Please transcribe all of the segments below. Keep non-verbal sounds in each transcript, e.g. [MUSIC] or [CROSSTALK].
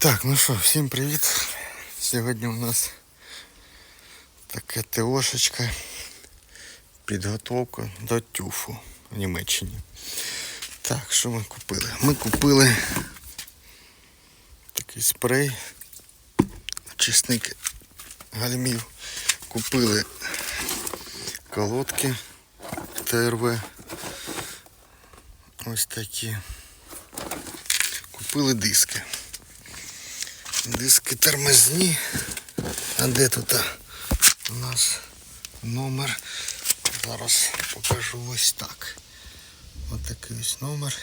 Так, ну що, всім привіт. Сьогодні у нас таке ТОшечка. Підготовка до тюфу в Німеччині. Так, що ми купили? Ми купили такий спрей, очисник гальмів. Купили колодки ТРВ. Ось такі. Купили диски. Диски тормозні. А де тут у нас номер? Зараз покажу ось так. Ось такий ось номер.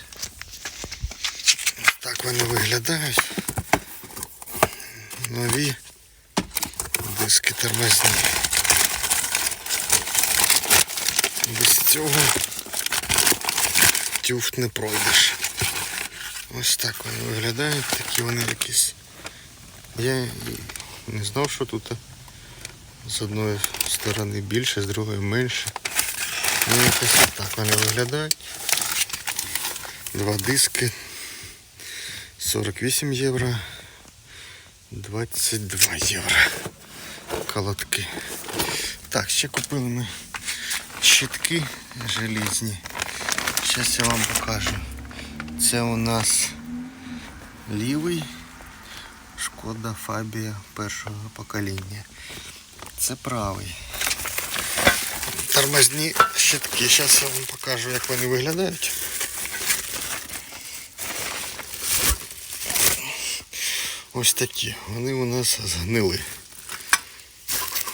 Ось так вони виглядають. Нові диски тормозні. Без цього тюфт не пройдеш. Ось так вони виглядають, такі вони якісь. Я не знав, що тут з одної сторони більше, з другої менше. Ну якось так вони виглядають. Два диски. 48 євро. 22 євро. Колодки. Так, ще купили ми щитки желізні. Зараз я вам покажу. Це у нас лівий Шкода Фабія першого покоління. Це правий. Тормозні щитки. Зараз я вам покажу, як вони виглядають. Ось такі. Вони у нас згнили.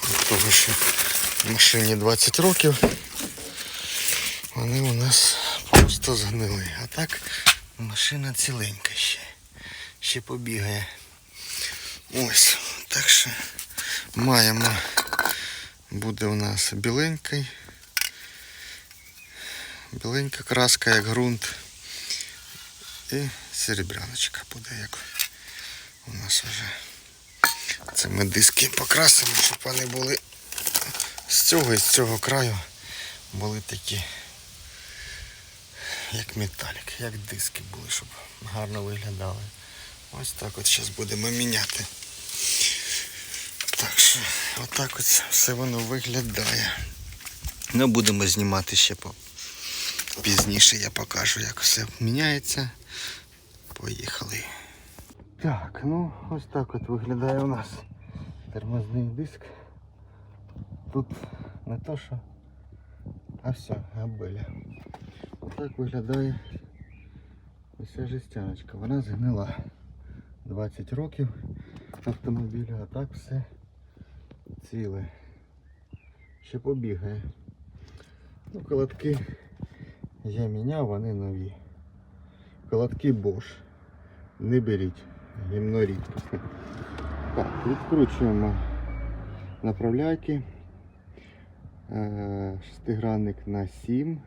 Від того, що машині 20 років. Вони у нас просто згнили. А так машина ціленька ще. Ще побігає. Ось. Так що маємо. Буде у нас біленький. Біленька краска, як ґрунт. І серебряночка буде, як у нас вже. Це ми диски покрасимо, щоб вони були з цього і з цього краю були такі, як металік, як диски були, щоб гарно виглядали. Ось так от зараз будемо міняти. Так що, отак от все воно виглядає. Ну, будемо знімати ще по пізніше, я покажу, як все міняється. Поїхали. Так, ну ось так от виглядає у нас тормозний диск. Тут не то що, а все, габеля. Отак виглядає ось ця жестяночка. Вона згнила 20 років автомобіля, а так все ціле. Ще побігає. Ну, колодки я міняв, вони нові. Колодки Bosch. Не беріть, гімно. Так, відкручуємо направляйки. Е, Шестигранник на 7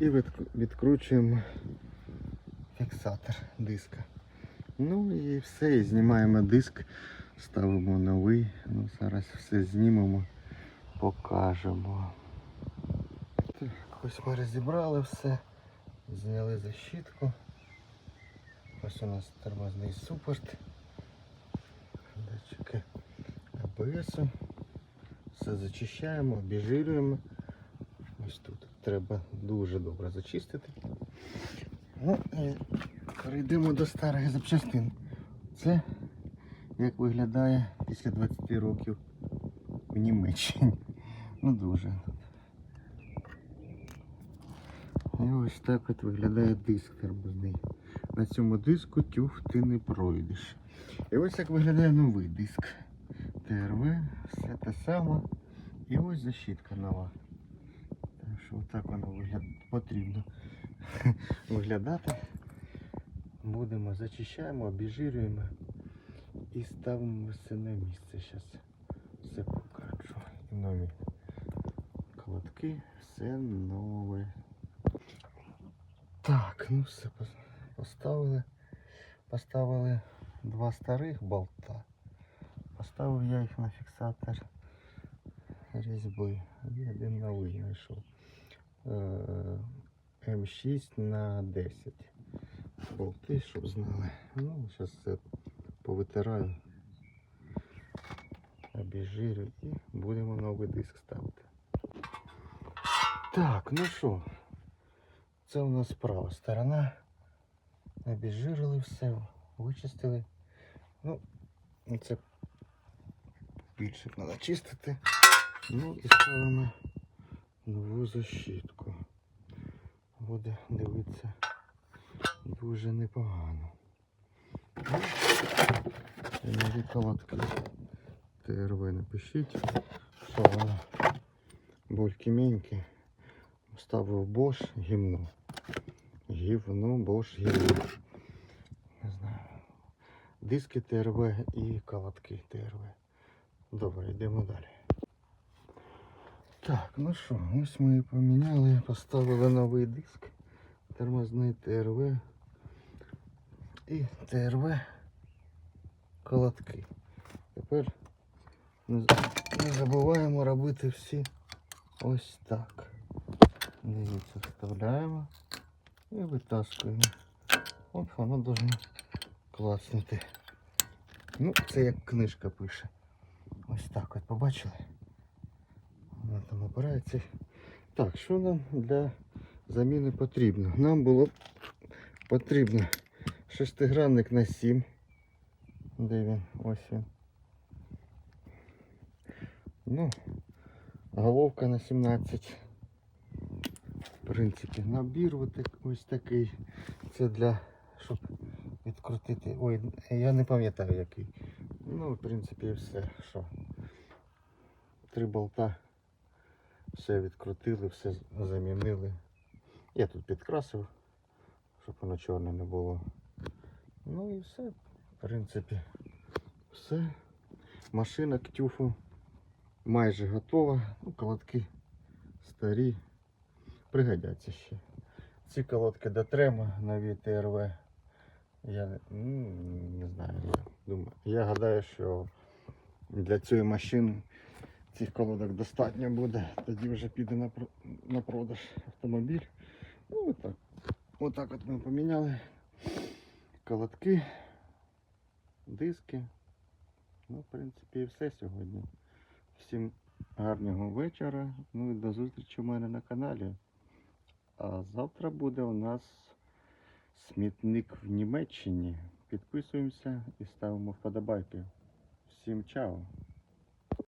і відкручуємо фіксатор диска. Ну і все, і знімаємо диск, ставимо новий. Ну, зараз все знімемо, покажемо. Так, ось ми розібрали все, зняли защитку. Ось у нас тормозний супорт. Датчики АБС. Все зачищаємо, обіжирюємо. Ось тут треба дуже добре зачистити. Ну і перейдемо до старих запчастин. Це як виглядає після 20 років в Німеччині. Ну дуже. І ось так от виглядає диск тормозний. На цьому диску тюф ти не пройдеш. І ось як виглядає новий диск. ТРВ, все те саме. І ось защитка нова. Так що отак воно вигляд... потрібно [LAUGHS] виглядати. Будемо зачищаємо, обіжирюємо і ставимо все на місце. Зараз все покажу. І нові колодки, все нове. Так, ну все поставили. Поставили два старих болта. Поставив я їх на фіксатор різьби. І один новий знайшов. Е, М6 на 10. Болти, щоб знали. Ну, зараз це повитираю, обіжирю і будемо новий диск ставити. Так, ну що, це у нас права сторона. Обіжирили все, вичистили. Ну, це більше треба чистити. Ну і ставимо нову защитку. Буде дивитися дуже непогано. І нові колодки. ТРВ напишіть, що воно бульки-менькі. Ставив Bosch гімно. Гівно, Bosch гімно. Не знаю. Диски ТРВ і колодки ТРВ. Добре, йдемо далі. Так, ну що, ось ми поміняли, поставили новий диск. Тормозний ТРВ і ТРВ колодки. Тепер не забуваємо робити всі ось так. Дивіться, вставляємо і витаскуємо. От воно должно класнути. Ну, це як книжка пише. Ось так от побачили. Воно там опирається. Так, що нам для заміни потрібно? Нам було потрібно шестигранник на 7. Де він? Ось він. Ну, головка на 17. В принципі, набір ось такий. Це для, щоб відкрутити. Ой, я не пам'ятаю який. Ну, в принципі, все. Що? Три болта. Все відкрутили, все замінили. Я тут підкрасив, щоб воно чорне не було. Ну і все, в принципі, все. Машина к тюфу майже готова. Ну, колодки старі. Пригодяться ще. Ці колодки до трема нові ТРВ. Я ну, не знаю, я думаю. Я гадаю, що для цієї машини цих колодок достатньо буде. Тоді вже піде на, на продаж автомобіль. Ну отак. Отак от ми поміняли колодки, диски. Ну, в принципі, і все сьогодні. Всім гарного вечора. Ну і до зустрічі у мене на каналі. А завтра буде у нас смітник в Німеччині. Підписуємося і ставимо вподобайки. Всім чао!